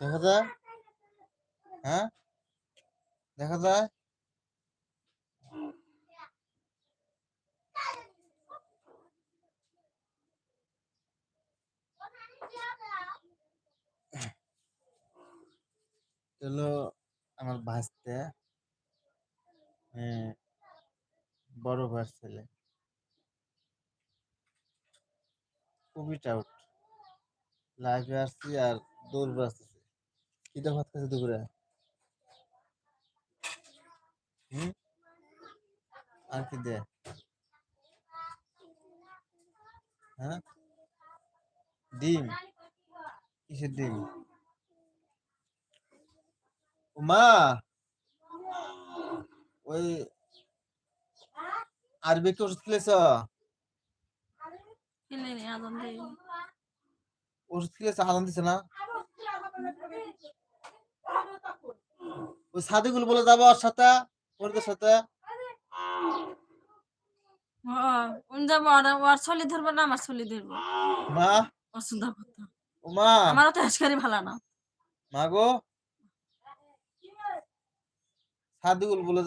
দেখা যায়? হ্যাঁ? দেখা যায়? হলো আমার ভাসতে বড় ভাইয়ের ছেলে। খুবই টাউট। লাইভে আসছি আর দৌড় আসতেছে। কিটা ভাত খাচ্ছে দুপুরে? হুম? আর কি দে? হ্যাঁ? ডিম। কিসের ডিম? মা ওই আরবি কি ওষুধ খেলেছ? আদন ওষুধ খেলেছ? আনন্দ দিছে না? ওই সাদিকুল বলে যাব ওর সাথে ওদের সাথে। যাব সাদিকুল বলে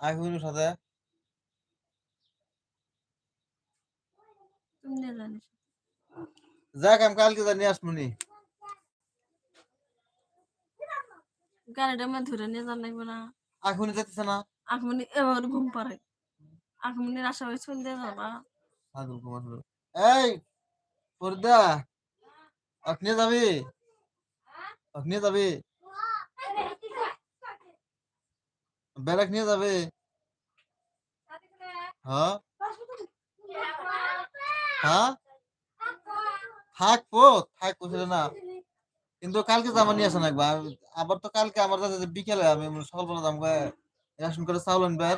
আইহুনের সাথে। তুমি জানিস যাক আমি কালকে জানি আসমুনি গাড়িটা আমি ধরে নিয়ে যান লাগবে না। আইহুনি যেতেছে না। আখমনি এবার ঘুম পারে আখমনির আশা হয়ে দিয়ে যাবা সাদিকুল কুমার। এই পর্দা আপনি যাবি? আপনি যাবি? ব্যারাক নিয়ে যাবে? হ্যাঁ? হ্যাঁ? থাকব থাকব সেটা না। কিন্তু কালকে জামা নিয়ে আসেন একবার। আবার তো কালকে আমার কাছে বিকেলে আমি সকালবেলা দাম রেশন করে চাউল আনবে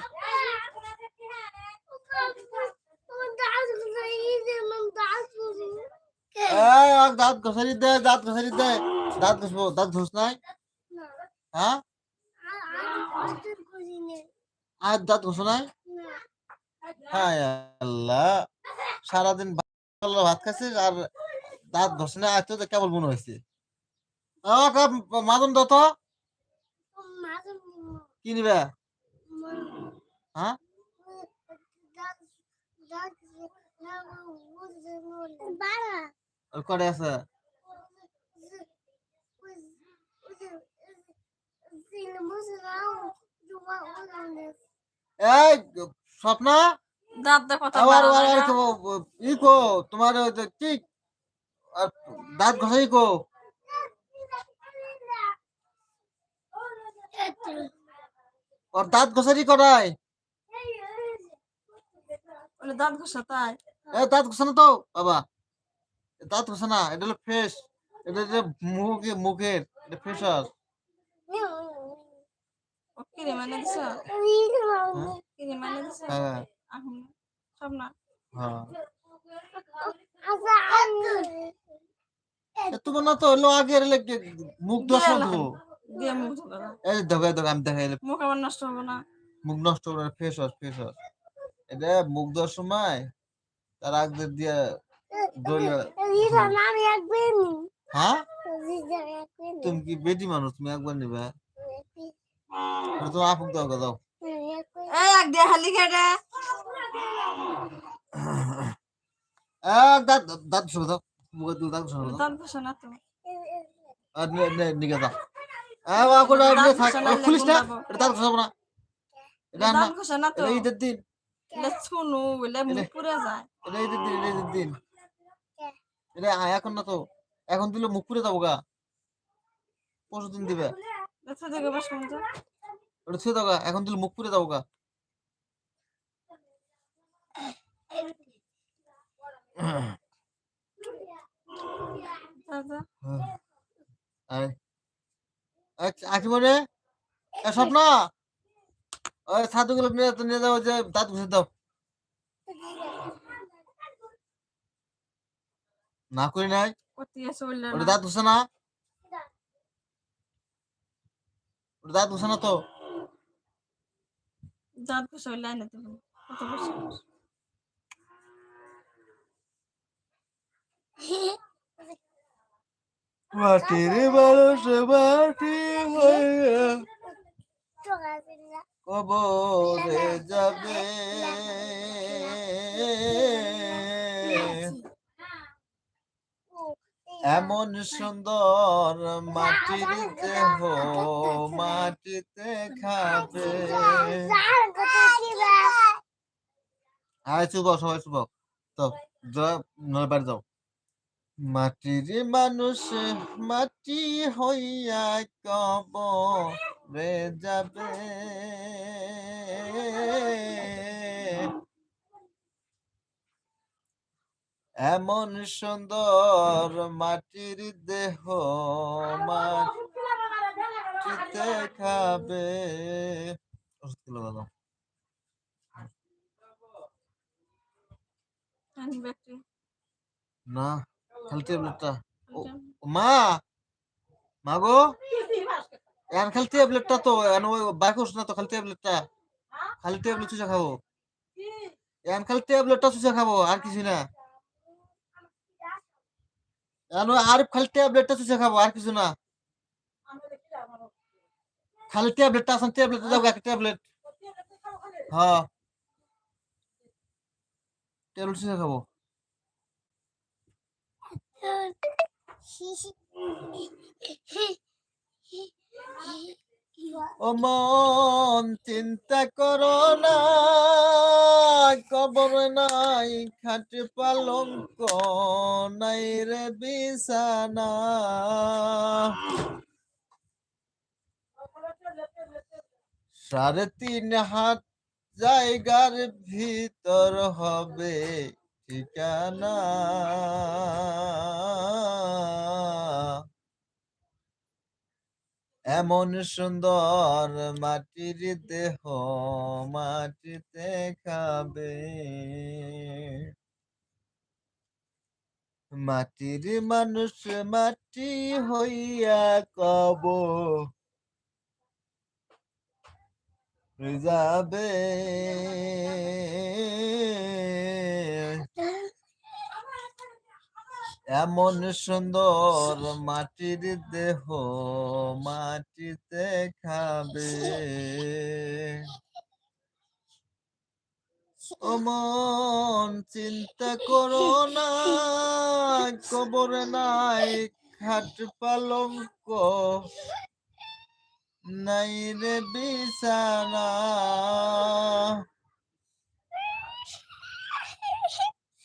দাঁত ঘষারি দে, দাঁত ঘষারি দে। দাঁত ঘষবো, দাঁত ঘষ নাই? হ্যাঁ? আর দাঁত ঘষ নাই? হ্যাঁ আল্লাহ। সারাদিন ভাত খাচ্ছিস আর দাঁত ঘষে না আজ তো কেবল মনে হয়েছে আহ, একটা মাদন দাও তো। কি নিবে? হ্যাঁ? আছে। এই স্বপ্না? দাঁত দা কথা আবার ভালো আবার লাগে আর না। কো- ই কো তোমার কি দাঁত ঘষাই কো। ওর দাঁত ঘষারি করাই দাঁত ঘষা তাই। এ দাঁত ঘষা না তো বাবা। দাঁত ঘষা না এটা হলো ফ্রেশ এটা হলো মুখে মুখের এটা ফ্রেশার ও কিরে মানে দিছ? কিরে মানে দিছ? হ্যাঁ। সব না। হ্যাঁ। এ তোমার না তো হলো আগে এর মুখ দোষ এই দেখো এই দেখো আমি দেখাই মুখ আবার নষ্ট হবে না। মুখ নষ্ট করে ফ্রেশ ওয়াশ ফ্রেশ ওয়াশ এটা মুখ দেওয়ার সময় তার আগে দিয়ে হ্যাঁ? তুমি কি বেটি মানুষ তুমি একবার নিবে? তো আপুক দাও এক দিয়ে হালি খেটে এক দাঁত দাঁত শুরু দাও। মুখে তো আর বা কোটা নিয়ে থাক। না। এটা না। এটা না তো। দিন। শুনু বলে মুখ এলে- যায়। এটা ঈদের দিন এটা দিন। এটা আ- এখন না তো। এখন দিলে মুখ পুড়ে যাব গা। পরশু দিন দিবে। ওটা ছুঁয়ে দাও এখন দিলে মুখ পুড়ে যাব গা। আরে এ স্বপ্ন? ওই ছাতুগুলো নিয়ে নিয়ে যাও যে দাঁত ঘষে দাও। না করি নাই। ওটা দাঁত ঘষে না। ওটা দাঁত ঘষে না তো। দাঁত ঘষা দেবো কত বছর মাটির মানুষ মাটি হইয়া কবরে যাবে। এমন সুন্দর মাটির দেহ মাটিতে খাবে। আয় হও, সবাই হও। তো বাড়ি যাও। মাটির মানুষ মাটি হইয়া কবরে যাবে। এমন সুন্দর মাটির দেহ মাটিতে খাবে। না। খালি ট্যাবলেটটা মা! মা গো! এখন খালি ট্যাবলেটটা তো ওই বাইক না তো খালি ট্যাবলেটটা খালি ট্যাবলেট চুষে খাব। এখন খালি ট্যাবলেটটা চুষে খাব আর কিছু না। আর খালি ট্যাবলেটটা চুষে খাব আর কিছু না। খালি ট্যাবলেটটা আছে ট্যাবলেট দাও একটা ট্যাবলেট। হ্যাঁ। ট্যাবলেট চুষে খাব। ও মন চিন্তা করো কবর নাই, খাট পালঙ্ক নাই রে বিছানা। সাড়ে তিন হাত জায়গার ভিতর হবে। ঠিকানা এমন সুন্দর মাটির দেহ মাটিতে খাবে। মাটির মানুষ মাটি হইয়া কব যাবে। এমন সুন্দর মাটির দেহ মাটিতে খাবে। মন, চিন্তা করো না, কবরে নাই, খাট পালঙ্ক নাই রে বিছানা।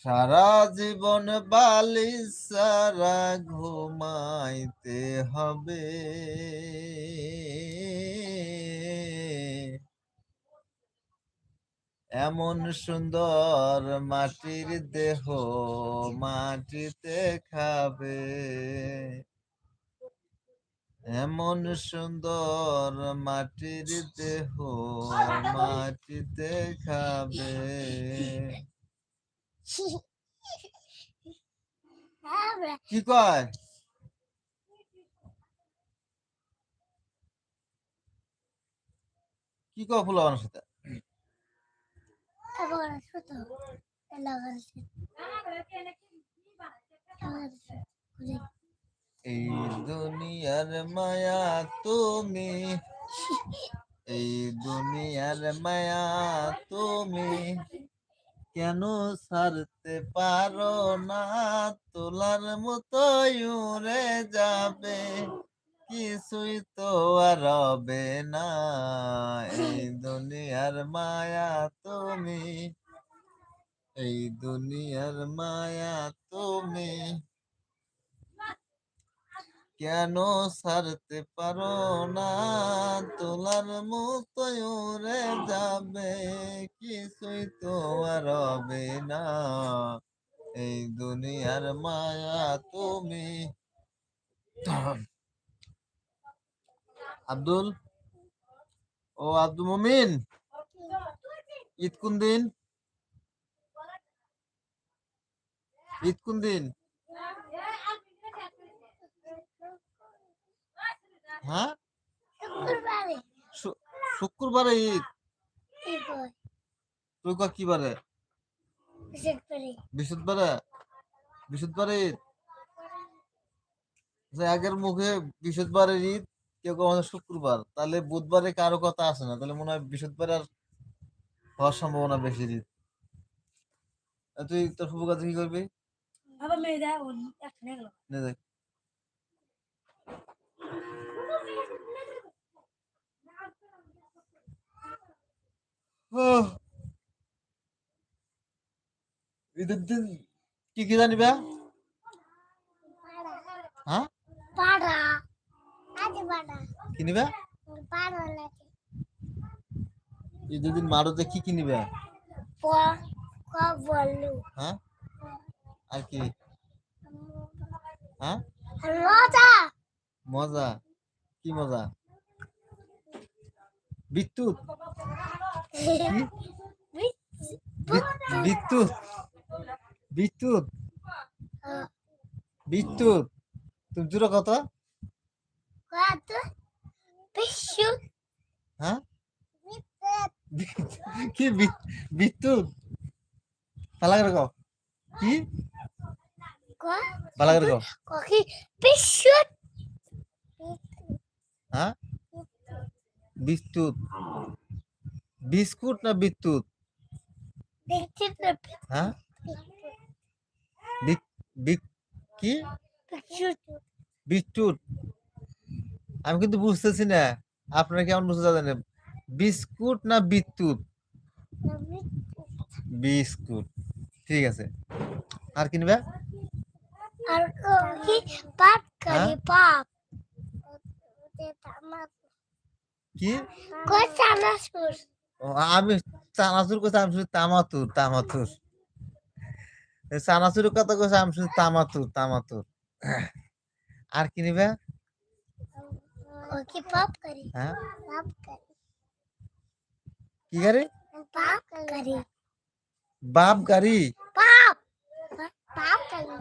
সারা জীবন বালি সারা ঘুমাইতে হবে। এমন সুন্দর মাটির দেহ মাটিতে খাবে। এমন সুন্দর মাটির দেহ মাটিতে খাবে। কি কয়? কি কয় ফুলাবানোর সাথে? এই দুনিয়ার মায়া তুমি। এই দুনিয়ার মায়া তুমি। কেন সারতে পারো না? তোলার মতো উড়ে যাবে, কিছুই তো আর হবে না। এই দুনিয়ার মায়া তুমি, এই দুনিয়ার মায়া তুমি। কেন ছাড়তে পারো না? তোলার মতো যাবে, কিছুই তো আর হবে না। এই দুনিয়ার মায়া তুমি। আব্দুল? ও আব্দুল মুমিন? ঈদ কোন দিন? ঈদ কোন দিন? হ্যাঁ? শুক্রবারে। ঈদ? তুই কয় কি বারে? বৃহস্পতিবারে বৃহস্পতিবারে ঈদ? আগের মুখে বৃহস্পতিবারের ঈদ কেউ কেউ আমাদের শুক্রবার। তাহলে বুধবারে কারও কথা আসে না তাহলে মনে হয় বৃহস্পতিবার আর হওয়ার সম্ভাবনা বেশি ঈদ। তুই তোর ফুফু কাছে কি করবি? আবার মেয়ে দেখ। ঈদের দিন কি কি জানিবা হ্যাঁ? পাড়া। আজ পাড়া। কি নিবা? পাড়া লাগে। ঈদের দিন মারুতে কি কি ক বলু হ্যাঁ? আর কি? হ্যাঁ? মজা? কি মজা? বিদ্যুৎ কি? বিদ্যুৎ বিদ্যুৎ বিদ্যুৎ তুমি জোরে কত? হ্যাঁ? কি বি- বিদ্যুৎ ভালো করে কও। কি? ভালো করে কও। ককি বিশ্ব হ্যাঁ? বিদ্যুৎ বিস্কুট না বিদ্যুৎ? হ্যাঁ? কি? বিদ্যুৎ। আমি কিন্তু বুঝতেছি না। আপনারা কেমন বুঝতে জানেন বিস্কুট না বিদ্যুৎ? বিস্কুট। ঠিক আছে। আর কিনবে আর ককি পাপ করি পাপ কি? কই চানাচুর? ও, আমি চানাচুর কথা আমি শুধু তামাতুর তামাতুর। এই চানাচুরের কথা কইছে আমি শুধু তামাতুর তামাতুর। আর কি নিবে? ককি পাপ করি? হ্যাঁ? পাপ করি। কি গাড়ি? পাপ করি। বাপ গাড়ি? পাপ! পাপ করি।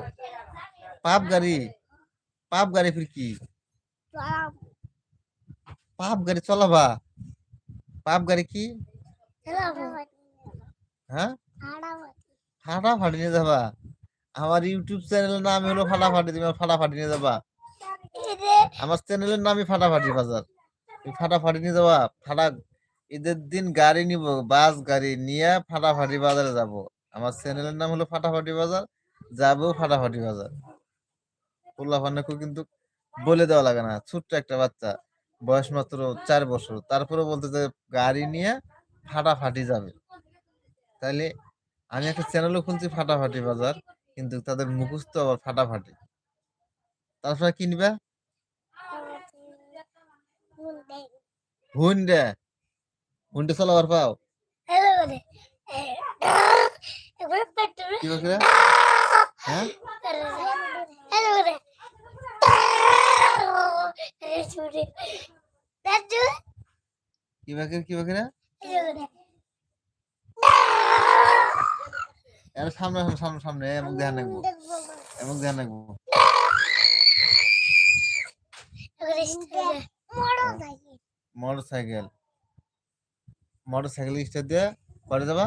পাপ গাড়ি? পাপ গাড়ি ফির কি? পাপ গাড়ি চলাবা। পাপ গাড়ি কি? হ্যাঁ? ফাটাফাটি নিয়ে যাবা। আমার ইউটিউব চ্যানেলের নাম হলো ফাটাফাটি তুমি ফাটাফাটি নিয়ে যাবা। আমার চ্যানেলের নামই ফাটাফাটি বাজার। ফাটাফাটি নিয়ে যাবা ফাটা ঈদের দিন গাড়ি নিব বাস গাড়ি নিয়ে ফাটাফাটি বাজারে যাব। আমার চ্যানেলের নাম হলো ফাটাফাটি বাজার যাব ফাটাফাটি বাজার। পোলাপানকে কিন্তু বলে দেওয়া লাগে না ছোট্ট একটা বাচ্চা। বয়স মাত্র চার বছর। তারপরে বলতে যে গাড়ি নিয়ে ফাটাফাটি যাবে। তাইলে আমি একটা চ্যানেলও খুলছি ফাটাফাটি বাজার কিন্তু তাদের মুখস্থ আবার ফাটাফাটি। তারপরে কিনবা হুন্ডা। হুন্ডা চালাবার পাও? কি বলছে হ্যাঁ? কি বাকি কি বাকি না? এর সামনে সামনে সামনে এমন ধ্যান রাখব এমন ধ্যান রাখব motorcycle motorcycle start দিয়ে করে যাবা?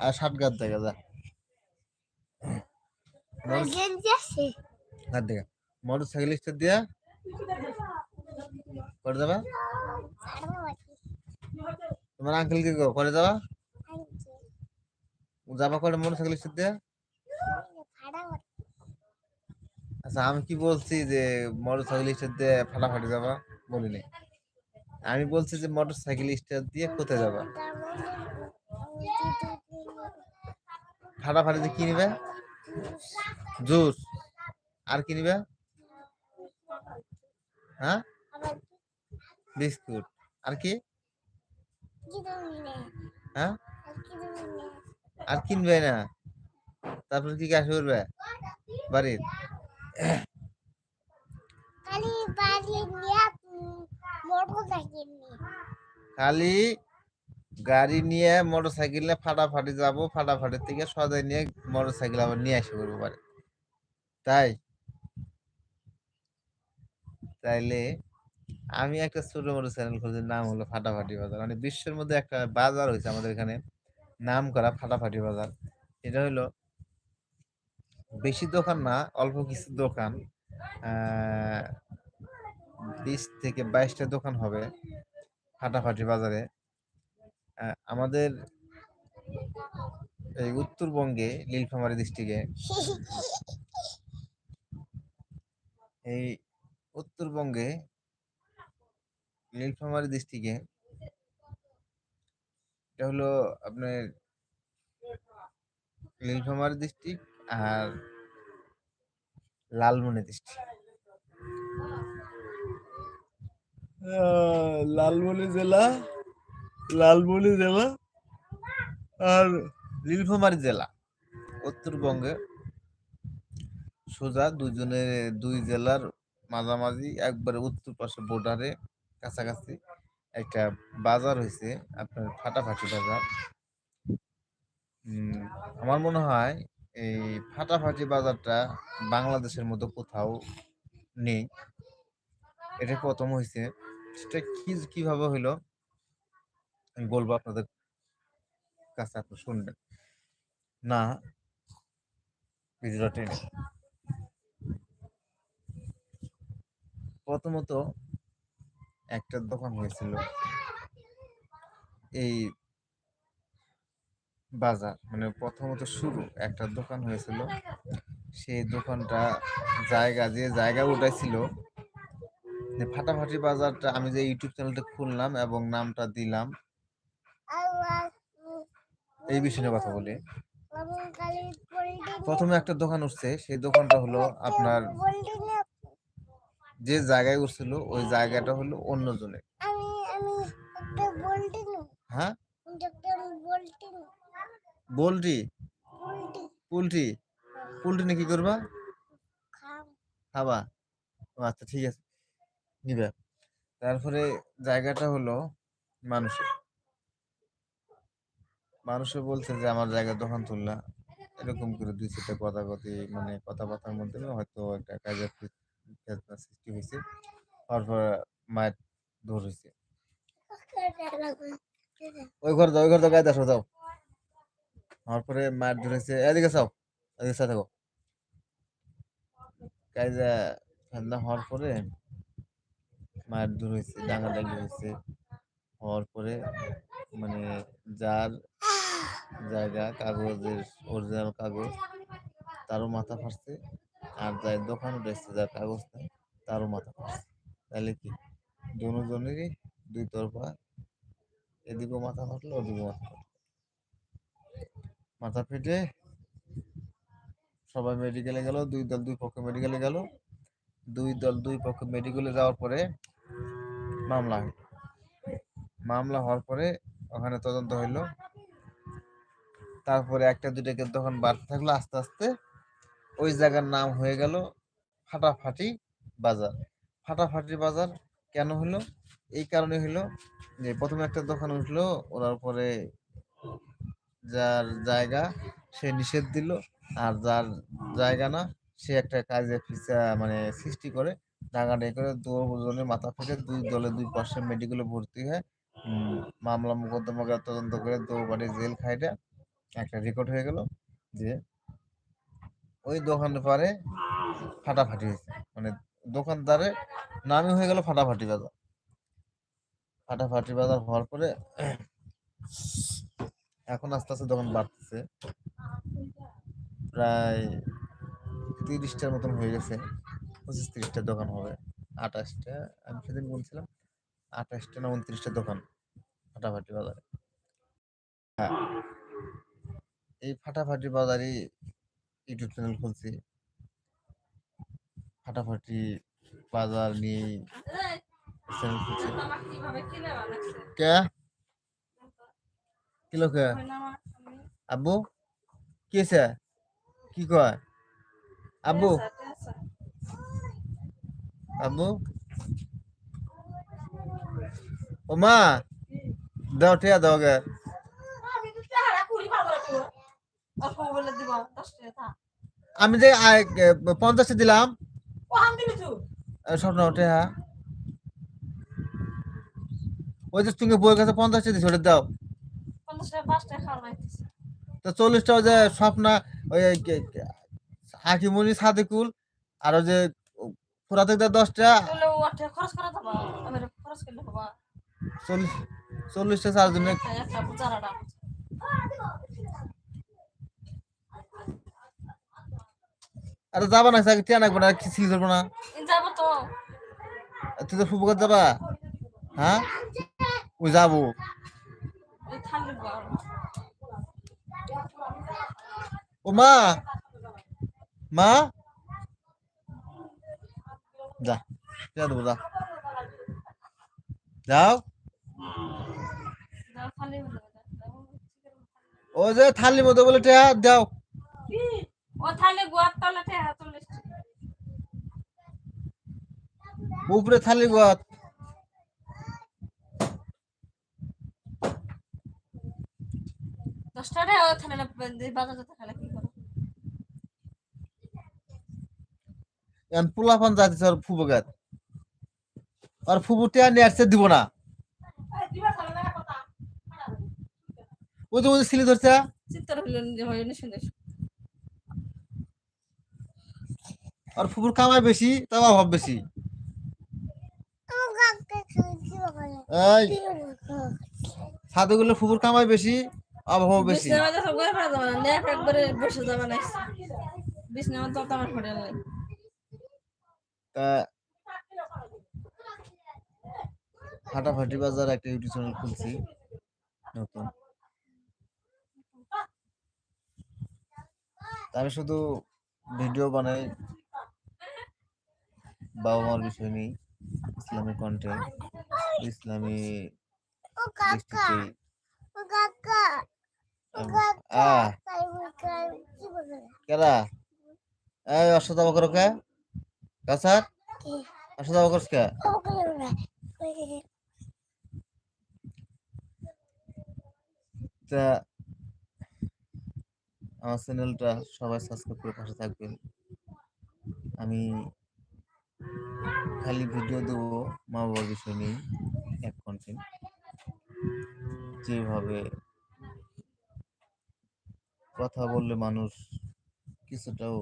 আর ষাট গাছ দেখা যা দেখা। মোটর স্টার্ট দিয়া করে যাবা তোমার আঙ্কেল কি, করে যাবা যাবা করে মোটর স্টার্ট দিয়া? আচ্ছা আমি কি বলছি যে মোটর স্টার্ট দিয়ে ফাটাফাটি যাবা? বলিনি। আমি বলছি যে মোটর স্টার্ট দিয়ে কোথায় যাবা? ফাটাফাটি দিয়ে কি নিবে? জুস। আর কি নিবে? হ্যাঁ? বিস্কুট। আর কি? হ্যাঁ? আর কিনবে না। তারপর কি কাজ করবে? বাড়ির? খালি গাড়ি নিয়ে মোটর সাইকেল নিয়ে। ফাটাফাটি যাব ফাটাফাটি থেকে সদাই নিয়ে মোটর সাইকেল আবার নিয়ে আসে করব বাড়ি। তাই? তাইলে আমি একটা ছোট মোটো চ্যানেল খুলছি নাম হলো ফাটাফাটি বাজার। মানে বিশ্বের মধ্যে একটা বাজার হয়েছে আমাদের এখানে নাম করা ফাটাফাটি বাজার। এটা হলো বেশি দোকান না অল্প কিছু দোকান। বিশ থেকে বাইশটা দোকান হবে ফাটাফাটি বাজারে। আমাদের এই উত্তরবঙ্গে নীলফামারী ডিস্ট্রিক্টে এই উত্তরবঙ্গে নীলফামারী ডিস্ট্রিক্টে এটা হলো আপনার নীলফামারী ডিস্ট্রিক্ট আর লালমনি ডিস্ট্রিক্ট। লালমনি জেলা লালমনি জেলা আর নীলফামারী জেলা। উত্তরবঙ্গে সোজা দুজনের দুই জেলার মাঝামাঝি একবারে উত্তর পাশে বর্ডারে কাছাকাছি একটা বাজার হয়েছে আপনার ফাটাফাটি বাজার। আমার মনে হয় এই ফাটাফাটি বাজারটা বাংলাদেশের মতো কোথাও নেই। এটা প্রথম হয়েছে সেটা কি, কীভাবে হইল? আমি বলব আপনাদের কাছে, আপনি শুনবেন। না, ভিডিওটা টেনে প্রথমত একটা দোকান হয়েছিল এই বাজার মানে প্রথমত শুরু একটা দোকান হয়েছিল। সেই দোকানটা জায়গা, যে জায়গা উঠাইছিল ফাটাফাটি বাজারটা আমি যে ইউটিউব চ্যানেলটা খুললাম এবং নামটা দিলাম, এই বিষয়ে কথা বলি। প্রথমে একটা দোকান উঠছে, সেই দোকানটা হলো আপনার যে জায়গায় উঠছিল ওই জায়গাটা হলো অন্য জনের পোল্ট্রি হ্যাঁ? পোল্ট্রি পুলটি? পুলটি নিয়ে কি করবা? খাবা? আচ্ছা ঠিক আছে। নিবে। তারপরে জায়গাটা হলো মানুষের। মানুষে বলছে যে আমার জায়গায় দোকান তুললা এরকম করে দুই চারটা কথা কথি মানে কথাবার্তার মধ্যে হয়তো একটা কাজের ফেতনা সৃষ্টি হয়েছে তারপর মায়ের দৌড় হয়েছে ওই ঘর যাও ওই ঘর যাও গায়ে আসো যাও। হওয়ার পরে মায়ের এদিকে চাও এদিকে চা থাকো। হওয়ার পরে মায়ের দূর হয়েছে ডাঙাডাঙ্গি হয়েছে হওয়ার পরে মানে যার জায়গা, কাগজের, অরিজিনাল কাগজ, তারও মাথা ফাটছে। আর যার দোকান উঠেছে যার কাগজ নাই তারও মাথা ফাটছে তাহলে কি? দুজনেরই দুই তরফা এদিকেও মাথা ফাটলো, ওদিকেও মাথা ফাটলো। মাথা ফেটে সবাই মেডিকেলে গেল, দুই দল দুই পক্ষে মেডিকেলে গেল। দুই দল দুই পক্ষে মেডিকেলে যাওয়ার পরে মামলা হইল। মামলা হওয়ার পরে ওখানে তদন্ত হইল। তারপরে একটা দুটাকে তখন বাড়তে থাকল আস্তে আস্তে। ওই জায়গার নাম হয়ে গেল ফাটাফাটি বাজার। ফাটাফাটি বাজার কেন হলো? এই কারণে হলো যে প্রথমে একটা দোকান উঠল, ওনার পরে যার জায়গা সে নিষেধ দিল, আর যার জায়গা না সে একটা কাজে ফিসা মানে সৃষ্টি করে, ডাঙাডাঙি করে দুজনের মাথা ফেটে দুই দলে দুই পাশে মেডিকেলে ভর্তি হয়। মামলা মোকদ্দমা তদন্ত করে দু বাড়ি জেল খাইটা একটা রেকর্ড হয়ে গেল যে ওই দোকানের পারে ফাটাফাটি হয়েছে। মানে দোকানদারে নামই হয়ে গেল ফাটাফাটি বাজার। ফাটাফাটি বাজার হওয়ার পরে এখন আস্তে আস্তে দোকান বাড়তেছে। প্রায় তিরিশটার মতন হয়ে গেছে। পঁচিশ তিরিশটা দোকান হবে। আঠাশটা, আমি সেদিন বলছিলাম, আঠাশটা না উনত্রিশটা দোকান ফাটাফাটি বাজারে। হ্যাঁ। এই ফাটাফাটি বাজারে ইউটিউব চ্যানেল খুলছি। ফাটাফাটি বাজার নিয়ে চ্যানেল খুলছি। কে? কিলো কে? আব্বু? কি হয়েছে কি কয়? আব্বু? আব্বু? ও মা দাও টিয়া দাও গে আমি যে এ, দিলাম। স্বপ্ন টিয়া ওই যে তুমি বইয়ের কাছে পঞ্চাশটা দিছো ওটা দাও। তো চল্লিশটা ওই যে স্বপ্না ওই হাকিমুনি সাদিকুল আর ওই যে পুরা থেকে দশটা। চল্লিশ চল্লিশটা চার জন্য তাই একটা চারাটা আরে যাবা না স্যার টিয়া নাকবো না কি সিল ধরবো না। যাব তো। তুই তো ফুবুকার যাবা? হ্যাঁ? ওই যাব ও মা! মা! যা টিয়া দেবো যা। যাও। ও যে থালির মধ্যে বলে টিয়া দাও। ও থালে গোয়ার উপরে থালি গোয়াত দশটা রে থালে বাজার যেতে খালে কি করো। এখন পোলাপান যাচ্ছে আর ফুবুকার আর ফুবু টিয়া নিয়ে দিব না। ওই যে ওই ধরছে। চিত্তর হইলেন যে হইলেন শুনে আর ফুবুর কামাই বেশি তাও অভাব বেশি। এই সাদে গুলো ফুবুর কামাই বেশি। অভাব বেশি ফাটাফাটি বাজার একটা ইউটিউব চ্যানেল খুলছি নতুন। আমি শুধু ভিডিও বানাই বাবা মার বিষয় নেই ইসলামিক কন্টেন্ট ইসলামী কেরা? এই কে? কাসার কে? তা আমার চ্যানেলটা সবাই সাবস্ক্রাইব করে পাশে থাকবেন। আমি খালি ভিডিও দেবো মা বাবার বিষয় নিয়ে এক কন্টেন্ট যেভাবে কথা বললে মানুষ কিছুটাও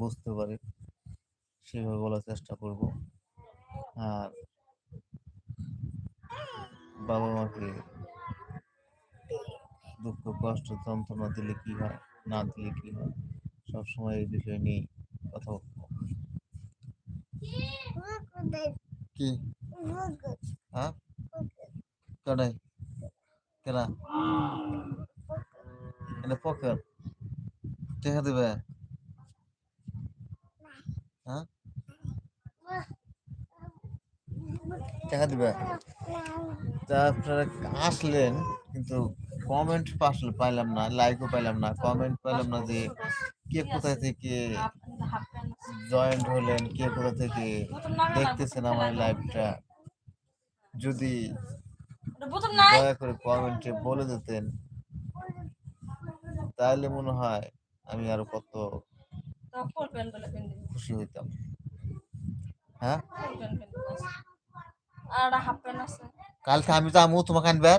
বুঝতে পারে, সেভাবে বলার চেষ্টা করব। আর বাবা মাকে দুঃখ, কষ্ট, যন্ত্রণা দিলে কি হয়, না দিলে কি হয়, সবসময় এই বিষয় নিয়ে কথা বলব কোথায় কি? হ্যাঁ? কটাই কেনা এটা পকেট। টেকা দেবে? হ্যাঁ? টাকা দিবে? তা আপনারা আসলেন কিন্তু কমেন্ট পাইলাম না লাইকও পাইলাম না কমেন্ট পাইলাম না যে কে কোথায় থেকে জয়েন্ট হলেন, কে কোথা থেকে দেখতেছেন আমার লাইভটা যদি দয়া করে কমেন্টে বলে দিতেন, তাহলে মনে হয় আমি আরও কত তো খুশি হইতাম। হ্যাঁ? কালকে আমি যাব তোমাকে আনবে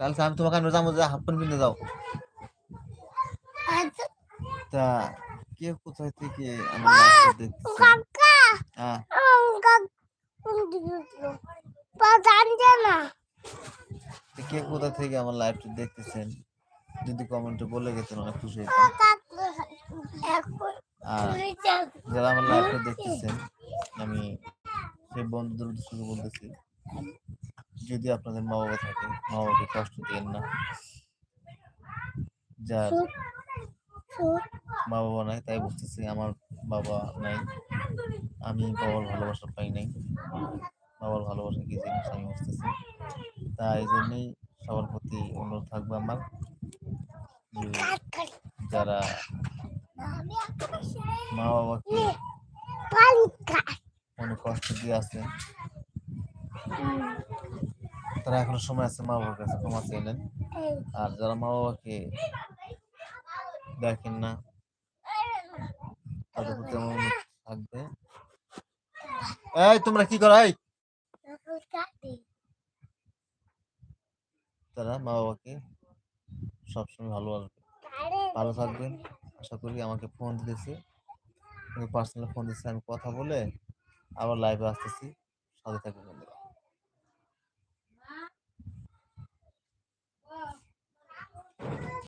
কালকে আমি তোমাকে আনবে যাব হাফ প্যান্ট পিনে দাও তা কে কোথায় থেকে আমার লাইভটা দেখতেছেন কাকা! হ্যাঁ না। কে কোথা থেকে আমার লাইভটা দেখতেছেন? যদি কমেন্টে বলে গেতেন অনেক খুশি হইতাম। কাকা আর যারা আমার লাইভটা দেখতেছেন আমি সেই বন্ধুদের উদ্দেশ্যে বলতেছি যদি আপনাদের মা বাবা থাকে মা বাবাকে কষ্ট দিয়েন না। যার মা বাবা নাই, তাই বুঝতেছি আমার বাবা নাই। আমি বাবার ভালোবাসা পাই নাই। বাবার ভালোবাসা কি জিনিস আমি বুঝতেছি তাই জন্যই সবার প্রতি অনুরোধ থাকবে আমার যারা মা বাবাকে অনেক কষ্ট দিয়ে আছে, তারা এখনও সময় আছে মা বাবার কাছে ক্ষমা চেয়ে নেন। আর যারা মা বাবাকে দেখেন না এই, তোমরা কি করো? এই। তারা মা বাবাকে সবসময় ভালোবাসবে ভালো থাকবেন। আশা করি আমাকে ফোন দিতেছে। পার্সোনাল ফোন দিচ্ছে আমি কথা বলে আবার লাইভে আসতেছি। সাথে থাকবেন।